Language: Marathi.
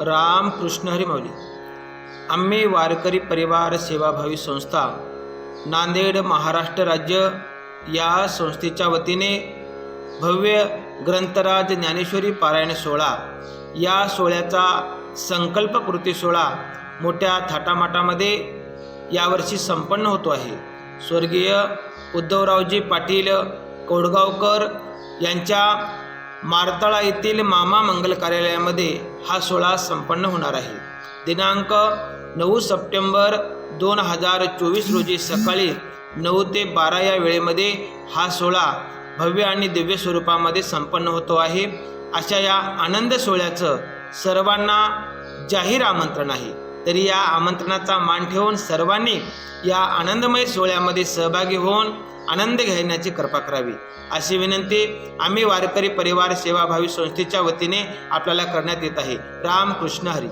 राम कृष्ण हरी आम्ही वारकरी परिवार सेवाभावी संस्था नांदेड महाराष्ट्र राज्य या संस्थेच्या वतीने भव्य ग्रंथराज ज्ञानेश्वरी पारायण सोहळा या सोहळ्याचा संकल्प कृती सोहळा मोठ्या थाटामाटामध्ये यावर्षी संपन्न होतो आहे. स्वर्गीय उद्धवरावजी पाटील कोडगावकर यांच्या मारतळा येथील मामा मंगल कार्यालयामध्ये हा सोहळा संपन्न होणार आहे. दिनांक नऊ सप्टेंबर दोन हजार चोवीस रोजी सकाळी नऊ ते बारा या वेळेमध्ये हा सोहळा भव्य आणि दिव्य स्वरूपामध्ये संपन्न होतो आहे. अशा या आनंद सोहळ्याचं सर्वांना जाहीर आमंत्रण आहे. तरी या आमंत्रणाचा मान ठेवून सर्वांनी या आनंदमय सोहळ्यामध्ये सहभागी होऊन आनंद घेण्याची कृपा करावी. अशी विनंती आम्ही वारकरी परिवार सेवाभावी संस्थेच्या वतीने आपल्याला करण्यात येत आहे. राम कृष्ण हरी.